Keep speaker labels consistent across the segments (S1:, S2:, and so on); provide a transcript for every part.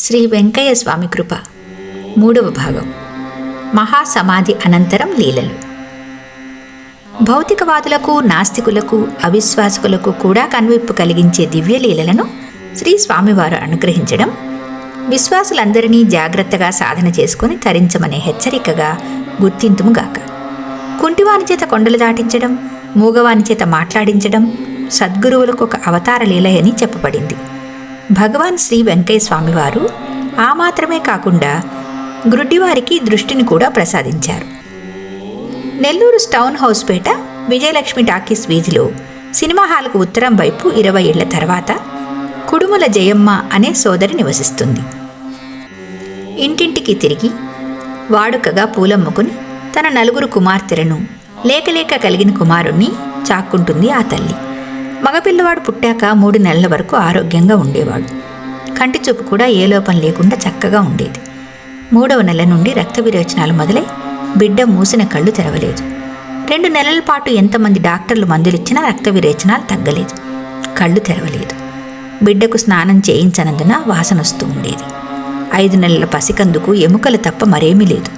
S1: శ్రీ వెంకయ్య స్వామి కృప. మూడవ భాగం. మహాసమాధి అనంతరం లీలలు. భౌతికవాదులకు నాస్తికులకు అవిశ్వాసకులకు కూడా కనువిప్పు కలిగించే దివ్య లీలలను శ్రీ స్వామివారు అనుగ్రహించడం విశ్వాసులందరినీ జాగ్రత్తగా సాధన చేసుకుని తరించమనే హెచ్చరికగా గుర్తింతుముగాక కుంటివాని చేత కొండలు దాటించడం మూగవాని చేత మాట్లాడించడం సద్గురువులకు ఒక అవతార లీలయని చెప్పబడింది. భగవాన్ శ్రీ వెంకయ్య స్వామివారు ఆ మాత్రమే కాకుండా గ్రుడ్డివారికి దృష్టిని కూడా ప్రసాదించారు. Nellore stone house Pet Vijayalakshmi talkies వీధిలో సినిమా హాల్కు ఉత్తరం వైపు ఇరవై ఏళ్ళ తర్వాత కుడుముల జయమ్మ అనే సోదరి నివసిస్తుంది. ఇంటింటికి తిరిగి వాడుకగా పూలమ్ముకుని తన నలుగురు కుమార్తెలను లేకలేక కలిగిన కుమారుణ్ణి చాక్కుంటుంది ఆ తల్లి. మగపిల్లవాడు పుట్టాక మూడు నెలల వరకు ఆరోగ్యంగా ఉండేవాడు. కంటి చూపు కూడా ఏ లోపం లేకుండా చక్కగా ఉండేది. మూడవ నెల నుండి రక్త విరేచనాలు మొదలై బిడ్డ మూసిన కళ్ళు తెరవలేదు. రెండు నెలల పాటు ఎంతమంది డాక్టర్లు మందులిచ్చినా రక్త విరేచనాలు తగ్గలేదు. కళ్ళు తెరవలేదు. బిడ్డకు స్నానం చేయించనందున వాసన వస్తూ ఉండేది. ఐదు నెలల పసికందుకు ఎముకలు తప్ప మరేమీ లేదు.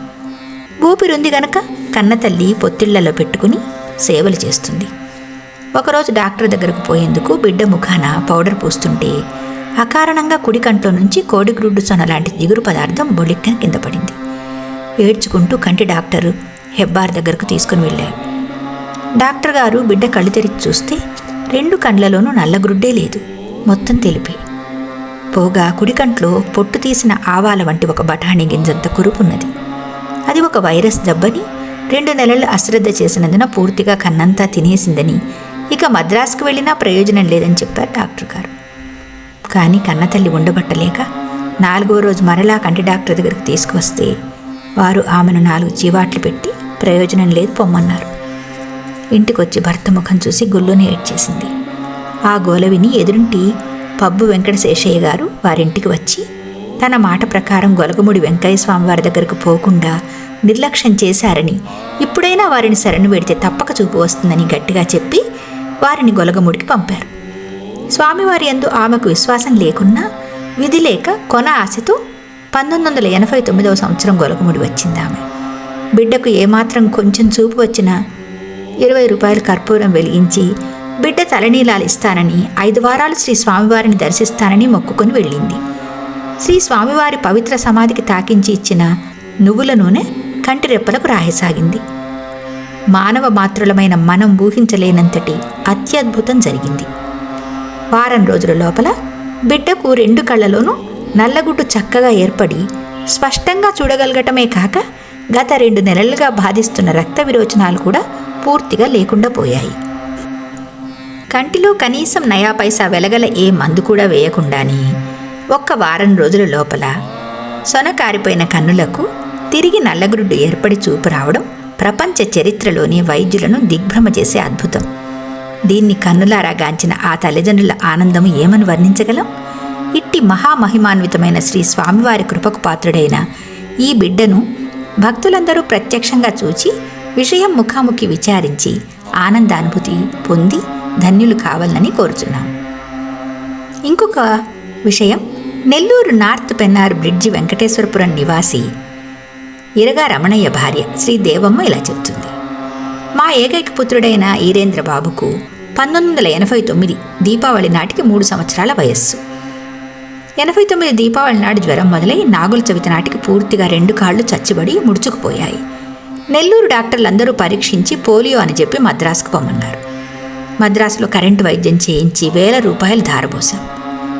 S1: ఊపిరుంది గనక కన్నతల్లి పొత్తిళ్ళలో పెట్టుకుని సేవలు చేస్తుంది. ఒకరోజు డాక్టర్ దగ్గరకు పోయేందుకు బిడ్డ ముఖాన పౌడర్ పూస్తుంటే అకారణంగా కుడి కంట్లో నుంచి కోడిగ్రుడ్డు సొన లాంటి జిగురు పదార్థం బొలిక్కన కింద పడింది. ఏడ్చుకుంటూ కంటి డాక్టరు హెబ్బార్ దగ్గరకు తీసుకుని వెళ్ళారు. డాక్టర్ గారు బిడ్డ కళ్ళు తెరిచి చూస్తే రెండు కండ్లలోనూ నల్లగ్రుడ్డే లేదు మొత్తం తెలిపి. పోగా కుడి కంట్లో పొట్టు తీసిన ఆవాల వంటి ఒక బఠానీ గింజంత కురుపున్నది. అది ఒక వైరస్ దెబ్బని రెండు నెలలు అశ్రద్ధ చేసినందున పూర్తిగా కన్నంతా తినేసిందని ఇక మద్రాసుకు వెళ్ళినా ప్రయోజనం లేదని చెప్పారు డాక్టర్ గారు. కానీ కన్నతల్లి ఉండబట్టలేక నాలుగో రోజు మరలా కంటి డాక్టర్ దగ్గరికి తీసుకువస్తే వారు ఆమెను నాలుగు చీవాట్లు పెట్టి ప్రయోజనం లేదు పొమ్మన్నారు. ఇంటికొచ్చి భర్త ముఖం చూసి గుళ్ళోనే ఏడ్చేసింది. ఆ గోల విని ఎదురింటి పబ్బు వెంకటశేషయ్య గారు వారింటికి వచ్చి తన మాట ప్రకారం గొలగముడి వెంకయ్య స్వామి వారి దగ్గరకు పోకుండా నిర్లక్ష్యం చేశారని ఇప్పుడైనా వారిని శరణు పెడితే తప్పక చూపు వస్తుందని గట్టిగా చెప్పి వారిని గొలగముడికి పంపారు. స్వామివారి యందు ఆమెకు విశ్వాసం లేకున్నా విధి లేక కొన ఆశతో పంతొమ్మిది వందల ఎనభై తొమ్మిదవ సంవత్సరం గొలగముడి వచ్చింది ఆమె బిడ్డకు ఏమాత్రం కొంచెం చూపు వచ్చినా ఇరవై రూపాయలు కర్పూరం వెలిగించి బిడ్డ తలనీలాలు ఇస్తానని ఐదు వారాలు శ్రీ స్వామివారిని దర్శిస్తానని మొక్కుకొని వెళ్ళింది. శ్రీ స్వామివారి పవిత్ర సమాధికి తాకించి ఇచ్చిన నువ్వుల నూనె కంటి రెప్పలకు రాయసాగింది. మానవ మాతృలమైన మనం ఊహించలేనంతటి అత్యద్భుతం జరిగింది. వారం రోజుల లోపల బిడ్డకు రెండు కళ్ళలోనూ నల్లగుడ్డు చక్కగా ఏర్పడి స్పష్టంగా చూడగలగటమే కాక గత రెండు నెలలుగా బాధిస్తున్న రక్త విరోచనాలు కూడా పూర్తిగా లేకుండా పోయాయి. కంటిలో కనీసం నయా పైసా వెలగల ఏ మందు కూడా వేయకుండానే ఒక్క వారం రోజుల లోపల సొన కారిపోయిన కన్నులకు తిరిగి నల్లగురుడు ఏర్పడి చూపు రావడం ప్రపంచ చరిత్రలోని వైద్యులను దిగ్భ్రమ చేసే అద్భుతం. దీన్ని కన్నులారా గాంచిన ఆ తల్లిదండ్రుల ఆనందం ఏమని వర్ణించగలం? ఇట్టి మహామహిమాన్వితమైన శ్రీ స్వామివారి కృపకు పాత్రుడైన ఈ బిడ్డను భక్తులందరూ ప్రత్యక్షంగా చూచి విషయం ముఖాముఖి విచారించి ఆనందానుభూతి పొంది ధన్యులు కావాలని కోరుచున్నాం. ఇంకొక విషయం నెల్లూరు నార్త్ పెన్నార్ బ్రిడ్జి వెంకటేశ్వరపురం నివాసి ఇరగా రమణయ్య భార్య శ్రీ దేవమ్మ ఇలా చెప్తుంది. మా ఏకైక పుత్రుడైన ఈరేంద్ర బాబుకు పంతొమ్మిది వందల ఎనభై తొమ్మిది దీపావళి నాటికి మూడు సంవత్సరాల వయస్సు. ఎనభై తొమ్మిది దీపావళి నాడు జ్వరం మొదలై నాగుల చవితి నాటికి పూర్తిగా రెండు కాళ్ళు చచ్చిబడి ముడుచుకుపోయాయి. నెల్లూరు డాక్టర్లందరూ పరీక్షించి పోలియో అని చెప్పి మద్రాసుకు పొమ్మన్నారు. మద్రాసులో కరెంటు వైద్యం చేయించి వేల రూపాయలు ధారబోసాం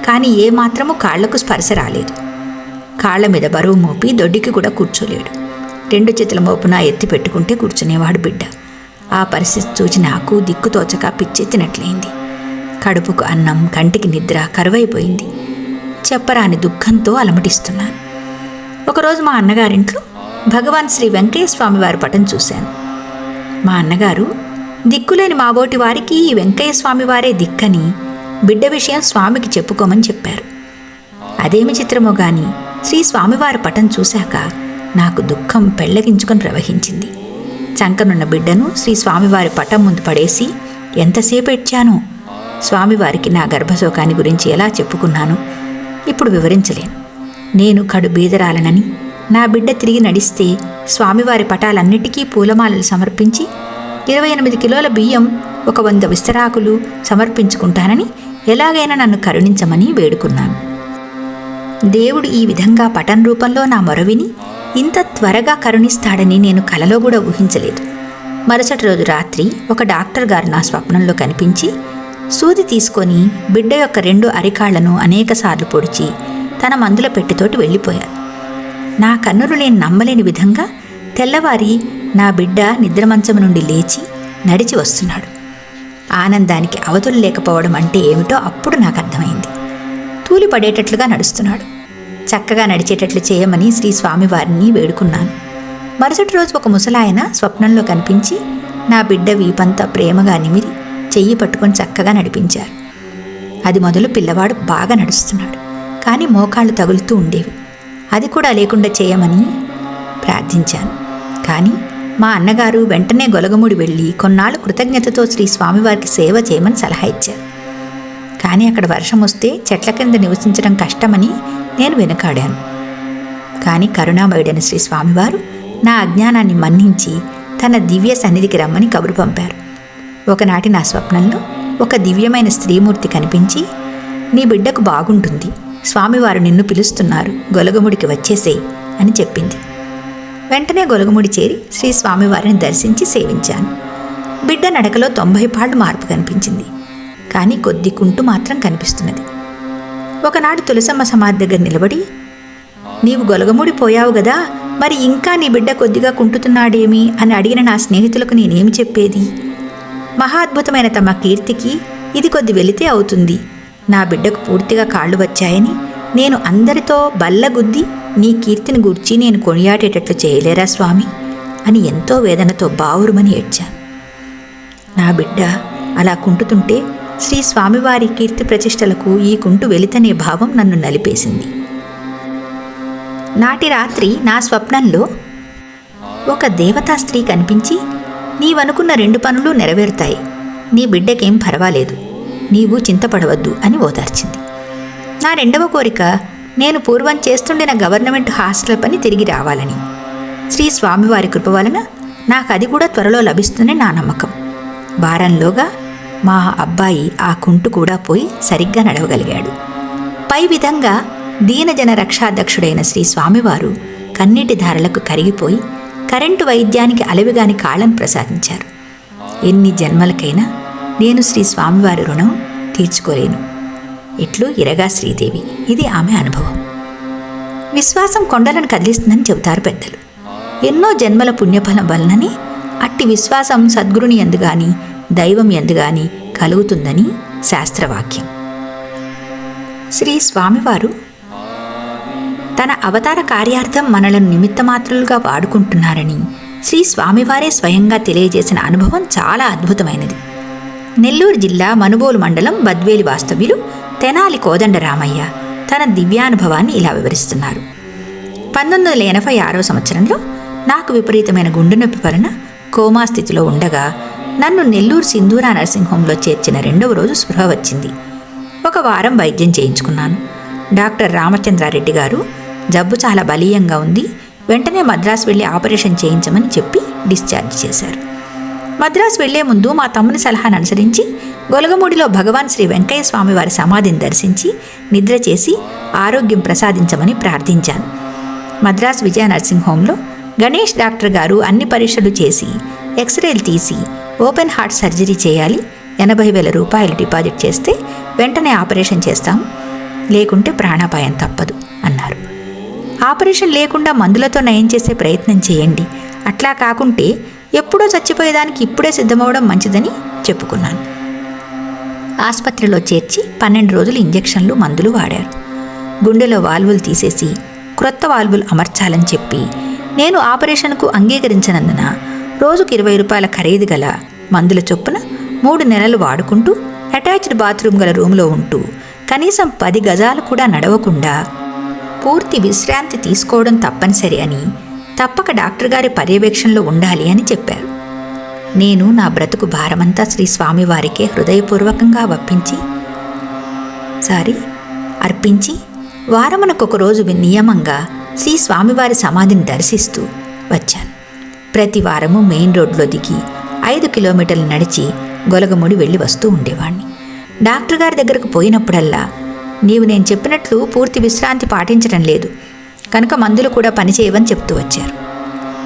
S1: కానీ ఏమాత్రమూ కాళ్ళకు స్పర్శ రాలేదు. కాళ్ళ మీద బరువు మోపి దొడ్డికి కూడా కూర్చోలేడు. రెండు చేతుల మోపున ఎత్తి పెట్టుకుంటే కూర్చునేవాడు బిడ్డ. ఆ పరిస్థితి చూచి నాకు దిక్కు తోచక పిచ్చెత్తినట్లయింది. కడుపుకు అన్నం కంటికి నిద్ర కరువైపోయింది. చెప్పరాని దుఃఖంతో అలమటిస్తున్నాను. ఒకరోజు మా అన్నగారింట్లో భగవాన్ శ్రీ వెంకయ్య వారి పటం చూశాను. మా అన్నగారు దిక్కులేని మాబోటి వారికి ఈ వెంకయ్య స్వామి వారే దిక్కని బిడ్డ విషయం స్వామికి చెప్పుకోమని చెప్పారు. అదేమి చిత్రమో గాని శ్రీ స్వామివారి పటం చూశాక నాకు దుఃఖం పెళ్ళగించుకొని ప్రవహించింది. చంకనున్న బిడ్డను శ్రీ స్వామివారి పటం ముందు పడేసి ఎంతసేపు ఎడ్చాను స్వామివారికి నా గర్భశోకాన్ని గురించి ఎలా చెప్పుకున్నాను? ఇప్పుడు వివరించలేను. నేను కడు బీదరాలనని నా బిడ్డ తిరిగి నడిస్తే స్వామివారి పటాలన్నిటికీ పూలమాలలు సమర్పించి ఇరవై ఎనిమిది కిలోల బియ్యం ఒక వంద విస్తరాకులు సమర్పించుకుంటానని ఎలాగైనా నన్ను కరుణించమని వేడుకున్నాను. దేవుడు ఈ విధంగా పటం రూపంలో నా మొరవిని ఇంత త్వరగా కరుణిస్తాడని నేను కలలో కూడా ఊహించలేదు. మరుసటి రోజు రాత్రి ఒక డాక్టర్ గారు నా స్వప్నంలో కనిపించి సూది తీసుకొని బిడ్డ యొక్క రెండు అరికాళ్ళను అనేకసార్లు పొడిచి తన మందుల పెట్టెతోటి వెళ్ళిపోయారు. నా కన్నులు నేను నమ్మలేని విధంగా తెల్లవారి నా బిడ్డ నిద్రమంచం నుండి లేచి నడిచి వస్తున్నాడు. ఆనందానికి అవతులు లేకపోవడం అంటే ఏమిటో అప్పుడు నాకు అర్థమైంది. తూలి పడేటట్లుగా నడుస్తున్నాడు. చక్కగా నడిచేటట్లు చేయమని శ్రీ స్వామివారిని వేడుకున్నాను. మరుసటి రోజు ఒక ముసలాయన స్వప్నంలో కనిపించి నా బిడ్డ వీపంతా ప్రేమగా నిమిరి చెయ్యి పట్టుకొని చక్కగా నడిపించారు. అది మొదలు పిల్లవాడు బాగా నడుస్తున్నాడు కానీ మోకాళ్ళు తగులుతూ ఉండేవి. అది కూడా లేకుండా చేయమని ప్రార్థించాను. కానీ మా అన్నగారు వెంటనే గొలగముడి వెళ్ళి కొన్నాళ్ళు కృతజ్ఞతతో శ్రీ స్వామివారికి సేవ చేయమని సలహా ఇచ్చారు. కానీ అక్కడ వర్షం వస్తే చెట్ల కింద నివసించడం కష్టమని నేను వెనకాడాను. కానీ కరుణామయుడైన శ్రీ స్వామివారు నా అజ్ఞానాన్ని మన్నించి తన దివ్య సన్నిధికి రమ్మని కబురు పంపారు. ఒకనాటి నా స్వప్నంలో ఒక దివ్యమైన స్త్రీమూర్తి కనిపించి నీ బిడ్డకు బాగుంటుంది. స్వామివారు నిన్ను పిలుస్తున్నారు. గొలగముడికి వచ్చేసేయి అని చెప్పింది. వెంటనే గొలగముడి చేరి శ్రీ స్వామివారిని దర్శించి సేవించాను. బిడ్డ నడకలో తొంభై పాళ్ళు మార్పు కనిపించింది. కానీ కొద్ది కుంటు మాత్రం కనిపిస్తున్నది. ఒకనాడు తులసమ్మ సమాధి దగ్గర నిలబడి నీవు గొలగముడిపోయావు గదా మరి ఇంకా నీ బిడ్డ కొద్దిగా కుంటుతున్నాడేమి? అని అడిగిన నా స్నేహితులకు నేనేమి చెప్పేది? మహాద్భుతమైన తమ కీర్తికి ఇది కొద్ది వెళితే అవుతుంది. నా బిడ్డకు పూర్తిగా కాళ్ళు వచ్చాయని నేను అందరితో బల్లగుద్ది నీ కీర్తిని గూర్చి నేను కొనియాడేటట్లు చేయలేరా స్వామి? అని ఎంతో వేదనతో బావురుమని ఏడ్చాను. నా బిడ్డ అలా కుంటుతుంటే శ్రీ స్వామివారి కీర్తి ప్రతిష్టలకు ఈ కుంటు వెలితనే భావం నన్ను నలిపేసింది. నాటి రాత్రి నా స్వప్నంలో ఒక దేవతా స్త్రీ కనిపించి నీవనుకున్న రెండు పనులు నెరవేరుతాయి. నీ బిడ్డకేం పర్వాలేదు. నీవు చింతపడవద్దు అని ఓదార్చింది. నా రెండవ కోరిక నేను పూర్వం చేస్తుండిన గవర్నమెంట్ హాస్టల్ పని తిరిగి రావాలని. శ్రీ స్వామివారి కృప వలన నాకు అది కూడా త్వరలో లభిస్తుందని నా నమ్మకం. వారంలోగా మా అబ్బాయి ఆ కుంటు కూడా పోయి సరిగ్గా నడవగలిగాడు. పై విధంగా దీనజన రక్షాధ్యక్షుడైన శ్రీ స్వామివారు కన్నీటి ధారలకు కరిగిపోయి కరెంటు వైద్యానికి అలవిగాని కాళ్ళను ప్రసాదించారు. ఎన్ని జన్మలకైనా నేను శ్రీ స్వామివారి రుణం తీర్చుకోలేను. ఇట్లు ఇరగా శ్రీదేవి. ఇది ఆమె అనుభవం. విశ్వాసం కొండలను కదిలిస్తుందని చెబుతారు పెద్దలు. ఎన్నో జన్మల పుణ్యఫలం వలనని అట్టి విశ్వాసం సద్గురుని ఎందుగాని దైవం ఎందుగాని కలుగుతుందని శాస్త్రవాక్యం. శ్రీ స్వామివారు తన అవతార కార్యార్థం మనలను నిమిత్తమాత్రులుగా వాడుకుంటున్నారని శ్రీ స్వామివారే స్వయంగా తెలియజేసిన అనుభవం చాలా అద్భుతమైనది. నెల్లూరు జిల్లా మనుబోలు మండలం బద్వేలి వాస్తవ్యులు తెనాలి కోదండరామయ్య తన దివ్యానుభవాన్ని ఇలా వివరిస్తున్నారు. పంతొమ్మిది వందల ఎనభై ఆరో సంవత్సరంలో నాకు విపరీతమైన గుండె నొప్పి వలన కోమా స్థితిలో ఉండగా నన్ను నెల్లూరు సింధూరా నర్సింగ్ చేర్చిన రెండవ రోజు స్పృహ వచ్చింది. ఒక వారం వైద్యం చేయించుకున్నాను. డాక్టర్ రామచంద్రారెడ్డి గారు జబ్బు చాలా బలీయంగా ఉంది వెంటనే మద్రాసు వెళ్ళి ఆపరేషన్ చేయించమని చెప్పి డిశ్చార్జ్ చేశారు. మద్రాసు వెళ్ళే ముందు మా తమ్ముని సలహాను అనుసరించి గొలగమూడిలో భగవాన్ శ్రీ వెంకయ్య స్వామి వారి సమాధిని దర్శించి నిద్ర చేసి ఆరోగ్యం ప్రసాదించమని ప్రార్థించాను. మద్రాస్ విజయ నర్సింగ్ హోంలో గణేష్ డాక్టర్ గారు అన్ని పరీక్షలు చేసి ఎక్స్రేలు తీసి ఓపెన్ హార్ట్ సర్జరీ చేయాలి. ఎనభై వేల రూపాయలు డిపాజిట్ చేస్తే వెంటనే ఆపరేషన్ చేస్తాం. లేకుంటే ప్రాణాపాయం తప్పదు అన్నారు. ఆపరేషన్ లేకుండా మందులతో నయం చేసే ప్రయత్నం చేయండి. అట్లా కాకుంటే ఎప్పుడో చచ్చిపోయేదానికి ఇప్పుడే సిద్ధమవడం మంచిదని చెప్పుకున్నాను. ఆసుపత్రిలో చేర్చి పన్నెండు రోజులు ఇంజెక్షన్లు మందులు వాడారు. గుండెలో వాల్వులు తీసేసి క్రొత్త వాల్వులు అమర్చాలని చెప్పి నేను ఆపరేషన్కు అంగీకరించినందున రోజుకు ఇరవై రూపాయల ఖరీదు గల మందుల చొప్పున మూడు నెలలు వాడుకుంటూ అటాచ్డ్ బాత్రూమ్ గల రూమ్లో ఉంటూ కనీసం పది గజాలు కూడా నడవకుండా పూర్తి విశ్రాంతి తీసుకోవడం తప్పనిసరి అని తప్పక డాక్టర్ గారి పర్యవేక్షణలో ఉండాలి అని చెప్పారు. నేను నా బ్రతుకు భారమంతా శ్రీ స్వామివారికే హృదయపూర్వకంగా వప్పించి సారీ అర్పించి వారమునకొక రోజు నియమంగా శ్రీ స్వామివారి సమాధిని దర్శిస్తూ వచ్చాను. ప్రతి వారము మెయిన్ రోడ్లో దిగి ఐదు కిలోమీటర్లు నడిచి గొలగముడి వెళ్ళి వస్తూ ఉండేవాణ్ణి. డాక్టర్ గారి దగ్గరకు పోయినప్పుడల్లా నీవు నేను చెప్పినట్లు పూర్తి విశ్రాంతి పాటించడం లేదు. కనుక మందులు కూడా పనిచేయవని చెప్తూ వచ్చారు.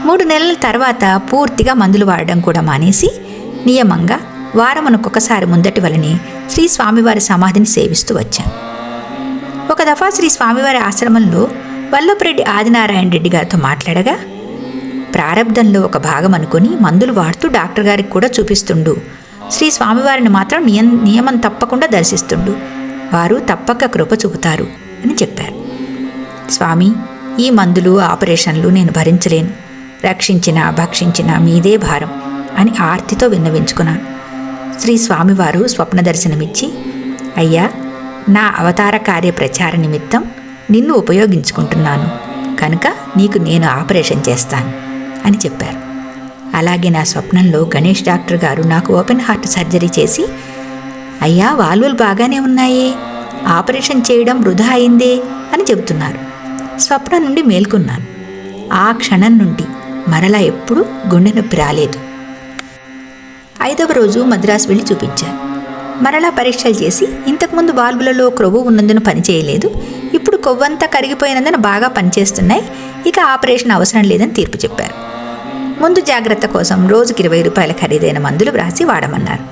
S1: మూడు నెలల తర్వాత పూర్తిగా మందులు వాడడం కూడా మానేసి నియమంగా వారమునకొకసారి ముందటి వలనే శ్రీ స్వామివారి సమాధిని సేవిస్తూ వచ్చాను. ఒక దఫా శ్రీ స్వామివారి ఆశ్రమంలో వల్లభరెడ్డి ఆదినారాయణ రెడ్డి గారితో మాట్లాడగా ప్రారంధంలో ఒక భాగం అనుకుని మందులు వాడుతూ డాక్టర్ గారికి కూడా చూపిస్తుండు. శ్రీ స్వామివారిని మాత్రం నియం నియమం తప్పకుండా దర్శిస్తుండు. వారు తప్పక కృప చూపుతారు అని చెప్పారు. స్వామి ఈ మందులు ఆపరేషన్లు నేను భరించలేను. రక్షించిన భక్షించిన మీదే భారం అని ఆర్తితో విన్నవించుకున్నాను. శ్రీ స్వామివారు స్వప్న దర్శనమిచ్చి అయ్యా నా అవతార కార్య ప్రచార నిమిత్తం నిన్ను ఉపయోగించుకుంటున్నాను. కనుక నీకు నేను ఆపరేషన్ చేస్తాను అని చెప్పారు. అలాగే నా స్వప్నంలో గణేష్ డాక్టర్ గారు నాకు ఓపెన్ హార్ట్ సర్జరీ చేసి అయ్యా వాల్వులు బాగానే ఉన్నాయే ఆపరేషన్ చేయడం వృధా అయిందే అని చెబుతున్నారు. స్వప్నం నుండి మేల్కొన్నాను. ఆ క్షణం నుండి మరలా ఎప్పుడూ గుండె నొప్పి రాలేదు. ఐదవ రోజు మద్రాసు వెళ్ళి చూపించాను మరలా పరీక్షలు చేసి ఇంతకుముందు వాల్వులలో క్రొవ్వు ఉన్నందున పనిచేయలేదు ఇప్పుడు కొవ్వంతా కరిగిపోయినందున బాగా పనిచేస్తున్నాయి. ఇక ఆపరేషన్ అవసరం లేదని తీర్పు చెప్పారు. ముందు జాగ్రత్త కోసం రోజుకి ఇరవై రూపాయల ఖరీదైన మందులు వ్రాసి వాడమన్నారు.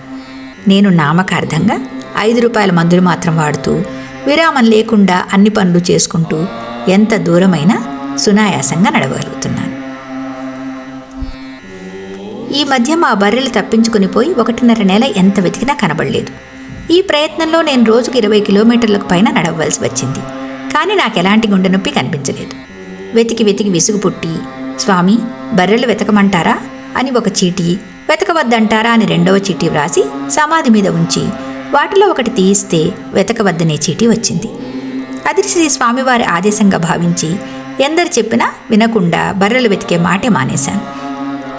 S1: నేను నామకార్థంగా ఐదు రూపాయల మందులు మాత్రం వాడుతూ విరామం లేకుండా అన్ని పనులు చేసుకుంటూ ఎంత దూరమైనా సునాయాసంగా నడవగలుగుతున్నాను. ఈ మధ్య మా బర్రెలు తప్పించుకుని పోయి ఒకటిన్నర నెల ఎంత వెతికినా కనబడలేదు. ఈ ప్రయత్నంలో నేను రోజుకు ఇరవై కిలోమీటర్లకు పైన నడవలసి వచ్చింది. కానీ నాకు ఎలాంటి గుండె నొప్పి కనిపించలేదు. వెతికి వెతికి విసుగు పుట్టి స్వామి బర్రెలు వెతకమంటారా? అని ఒక చీటీ వెతకవద్దంటారా? అని రెండవ చీటీ వ్రాసి సమాధి మీద ఉంచి వాటిలో ఒకటి తీయిస్తే వెతకవద్దనే చీటీ వచ్చింది. అది శ్రీ స్వామివారి ఆదేశంగా భావించి ఎందరు చెప్పినా వినకుండా బర్రెలు వెతికే మాటే మానేశాను.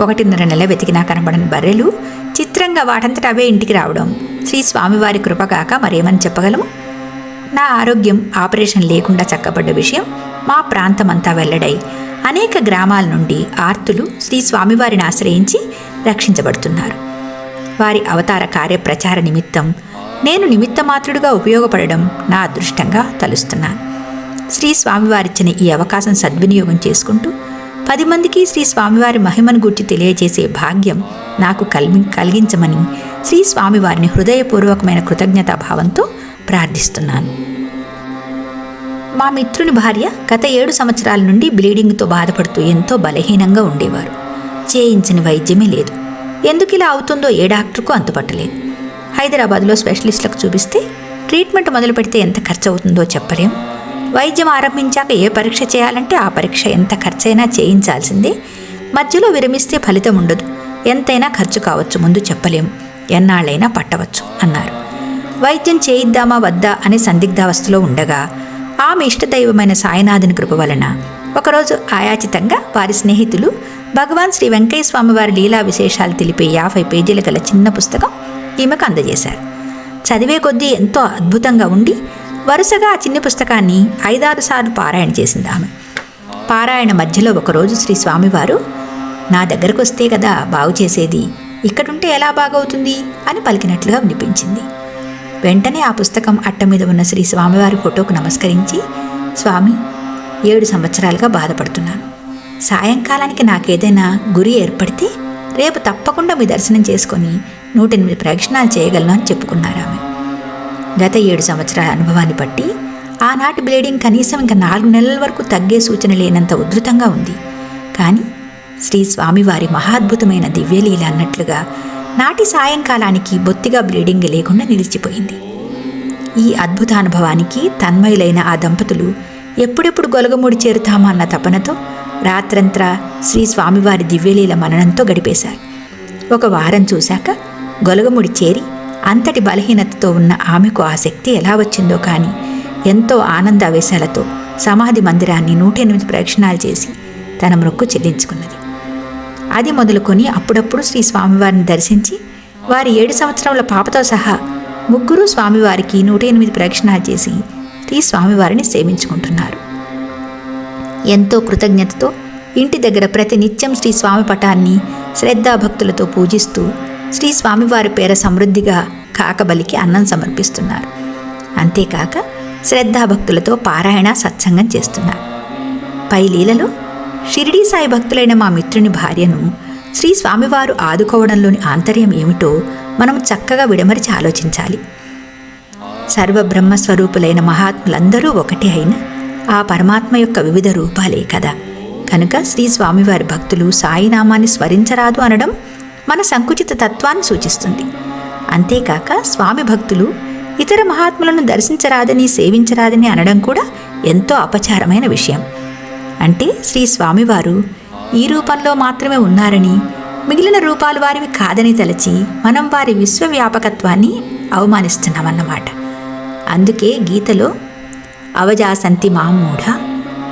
S1: ఒకటిన్నర నెల వెతికినా కనబడని బర్రెలు చిత్రంగా వాటంతట అవే ఇంటికి రావడం. శ్రీ స్వామివారి కృపగాక మరేమని చెప్పగలము? నా ఆరోగ్యం ఆపరేషన్ లేకుండా చక్కబడ్డ విషయం మా ప్రాంతమంతా వెల్లడై అనేక గ్రామాల నుండి ఆర్తులు శ్రీ స్వామివారిని ఆశ్రయించి రక్షించబడుతున్నారు. వారి అవతార కార్యప్రచార నిమిత్తం నేను నిమిత్తమాత్రుడుగా ఉపయోగపడడం నా అదృష్టంగా తలుస్తున్నాను. శ్రీ స్వామివారిచ్చిన ఈ అవకాశం సద్వినియోగం చేసుకుంటూ పది మందికి శ్రీ స్వామివారి మహిమను గుర్చి తెలియజేసే భాగ్యం నాకు కల్మి కలిగించమని శ్రీ స్వామివారిని హృదయపూర్వకమైన కృతజ్ఞతాభావంతో ప్రార్థిస్తున్నాను. మా మిత్రుని భార్య గత ఏడు సంవత్సరాల నుండి బ్లీడింగ్తో బాధపడుతూ ఎంతో బలహీనంగా ఉండేవారు. చేయించని వైద్యమే లేదు. ఎందుకు ఇలా అవుతుందో ఏ డాక్టర్కు అంతుపట్టలేదు హైదరాబాద్లో స్పెషలిస్టులకు చూపిస్తే ట్రీట్మెంట్ మొదలు పెడితే ఎంత ఖర్చు అవుతుందో చెప్పలేం. వైద్యం ఆరంభించాక ఏ పరీక్ష చేయాలంటే ఆ పరీక్ష ఎంత ఖర్చైనా చేయించాల్సిందే. మధ్యలో విరమిస్తే ఫలితం ఉండదు. ఎంతైనా ఖర్చు కావచ్చు ముందు చెప్పలేం. ఎన్నాళ్ళైనా పట్టవచ్చు అన్నారు. వైద్యం చేయిద్దామా వద్దా అనే సందిగ్ధావస్థలో ఉండగా ఆమె ఇష్టదైవమైన సాయినాథుని కృప వలన ఒకరోజు ఆయాచితంగా వారి స్నేహితులు భగవాన్ శ్రీ వెంకయ్య స్వామి వారి లీలా విశేషాలు తెలిపే యాభై పేజీల గల చిన్న పుస్తకం ఈమెకు అందజేశారు. చదివే కొద్దీ ఎంతో అద్భుతంగా ఉండి వరుసగా ఆ చిన్న పుస్తకాన్ని ఐదారు సార్లు పారాయణ చేసింది ఆమె. పారాయణ మధ్యలో ఒకరోజు శ్రీ స్వామివారు నా దగ్గరకు వస్తే కదా బాగు చేసేది ఇక్కడుంటే ఎలా బాగవుతుంది? అని పలికినట్లుగా వినిపించింది. వెంటనే ఆ పుస్తకం అట్ట మీద ఉన్న శ్రీ స్వామివారి ఫోటోకు నమస్కరించి స్వామి ఏడు సంవత్సరాలుగా బాధపడుతున్నాను. సాయంకాలానికి నాకేదైనా గురి ఏర్పడితే రేపు తప్పకుండా మీ దర్శనం చేసుకొని నూట ఎనిమిది ప్రదక్షిణాలు చేయగలను అని చెప్పుకున్నారు ఆమె. గత ఏడు సంవత్సరాల అనుభవాన్ని బట్టి ఆనాటి బ్లీడింగ్ కనీసం ఇంకా నాలుగు నెలల వరకు తగ్గే సూచన లేనంత ఉధృతంగా ఉంది. కానీ శ్రీ స్వామివారి మహాద్భుతమైన దివ్యలీల అన్నట్లుగా నాటి సాయంకాలానికి బొత్తిగా బ్లీడింగ్ లేకుండా నిలిచిపోయింది. ఈ అద్భుతానుభవానికి తన్మయులైన ఆ దంపతులు ఎప్పుడెప్పుడు గొలగముడి చేరుతామా అన్న తపనతో రాత్రంతా శ్రీ స్వామివారి దివ్యలీల మననంతో గడిపేశారు. ఒక వారం చూశాక గొలగముడి చేరి అంతటి బలహీనతతో ఉన్న ఆమెకు ఆ శక్తి ఎలా వచ్చిందో కానీ ఎంతో ఆనందావేశాలతో సమాధి మందిరాన్ని నూట ఎనిమిది ప్రదక్షిణాలు చేసి తన మొక్కు చెల్లించుకున్నది. అది మొదలుకొని అప్పుడప్పుడు శ్రీ స్వామివారిని దర్శించి వారి ఏడు సంవత్సరముల పాపతో సహా ముగ్గురు స్వామివారికి నూట ఎనిమిది ప్రదక్షిణాలు చేసి శ్రీ స్వామివారిని సేవించుకుంటున్నారు. ఎంతో కృతజ్ఞతతో ఇంటి దగ్గర ప్రతి నిత్యం శ్రీ స్వామి పటాన్ని శ్రద్ధాభక్తులతో పూజిస్తూ శ్రీ స్వామివారి పేర సమృద్ధిగా కాకబలికి అన్నం సమర్పిస్తున్నారు. అంతేకాక శ్రద్ధాభక్తులతో పారాయణ సత్సంగం చేస్తున్నారు. పై లీలలో షిరిడీ సాయి భక్తులైన మా మిత్రుని భార్యను శ్రీ స్వామివారు ఆదుకోవడంలోని ఆంతర్యం ఏమిటో మనం చక్కగా విడమరిచి ఆలోచించాలి. సర్వబ్రహ్మ స్వరూపులైన మహాత్ములందరూ ఒకటే అయిన ఆ పరమాత్మ యొక్క వివిధ రూపాలే కదా. కనుక శ్రీ స్వామివారి భక్తులు సాయినామాన్ని స్మరించరాదు అనడం మన సంకుచిత తత్వాన్ని సూచిస్తుంది. అంతేకాక స్వామి భక్తులు ఇతర మహాత్ములను దర్శించరాదని సేవించరాదని అనడం కూడా ఎంతో అపచారమైన విషయం. అంటే శ్రీ స్వామివారు. ఈ రూపంలో మాత్రమే ఉన్నారని మిగిలిన రూపాలు వారివి కాదని తలచి మనం వారి విశ్వవ్యాపకత్వాన్ని అవమానిస్తున్నామన్నమాట. అందుకే గీతలో అవజాసంతి మామూఢ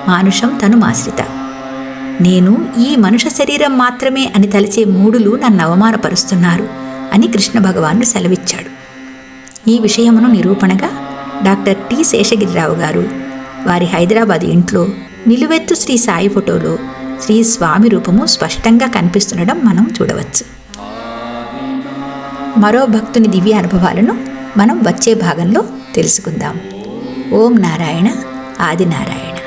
S1: మానుషం తను మాశ్రిత నేను ఈ మనుష శరీరం మాత్రమే అని తలచే మూడులు నన్ను అవమానపరుస్తున్నారు అని కృష్ణ భగవానుడు సెలవిచ్చాడు. ఈ విషయమును నిరూపణగా డాక్టర్ టి శేషగిరిరావు గారు వారి హైదరాబాద్ ఇంట్లో నిలువెత్తు శ్రీ సాయి ఫోటోలో శ్రీ స్వామి రూపము స్పష్టంగా కనిపిస్తుండడం మనం చూడవచ్చు. మరో భక్తుని దివ్య అనుభవాలను మనం వచ్చే భాగంలో తెలుసుకుందాం. ఓం నారాయణ ఆది నారాయణ.